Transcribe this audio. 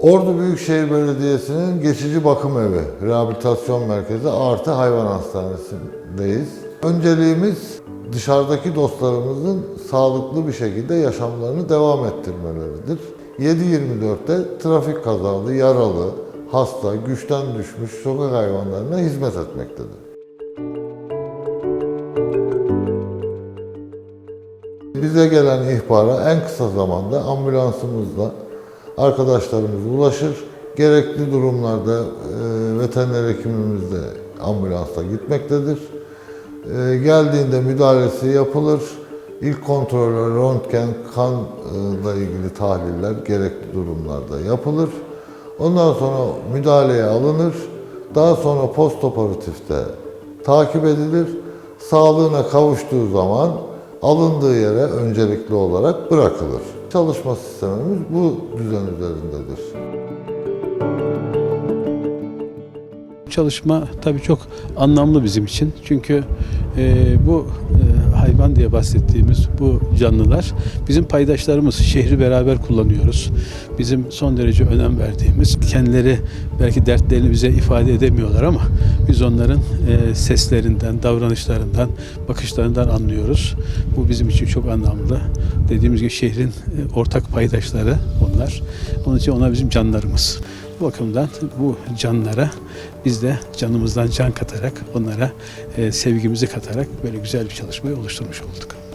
Ordu Büyükşehir Belediyesi'nin geçici bakım evi, rehabilitasyon merkezi artı hayvan hastanesindeyiz. Önceliğimiz dışarıdaki dostlarımızın sağlıklı bir şekilde yaşamlarını devam ettirmeleridir. 7-24'te trafik kazalı, yaralı, hasta, güçten düşmüş sokak hayvanlarına hizmet etmektedir. Bize gelen ihbara en kısa zamanda ambulansımızla arkadaşlarımız ulaşır. Gerekli durumlarda e, veteriner hekimimiz de ambulansla gitmektedir. E, geldiğinde müdahalesi yapılır. İlk kontroller, röntgen, kanla ilgili tahliller gerekli durumlarda yapılır. Ondan sonra müdahaleye alınır. Daha sonra postoperatifte takip edilir. Sağlığına kavuştuğu zaman alındığı yere öncelikli olarak bırakılır. Çalışma sistemimiz bu düzen üzerindedir. Çalışma tabii çok anlamlı bizim için. Çünkü e, bu e, hayvan diye bahsettiğimiz bu canlılar bizim paydaşlarımız. Şehri beraber kullanıyoruz. Bizim son derece önem verdiğimiz, kendileri belki dertlerini bize ifade edemiyorlar ama biz onların e, seslerinden, davranışlarından, bakışlarından anlıyoruz. Bu bizim için çok anlamlı. Dediğimiz gibi şehrin e, ortak paydaşları onlar. Onun için onlar bizim canlarımız. Bu bakımdan bu canlara biz de canımızdan can katarak onlara e, sevgimizi katarak böyle güzel bir çalışmayı oluşturmuş olduk.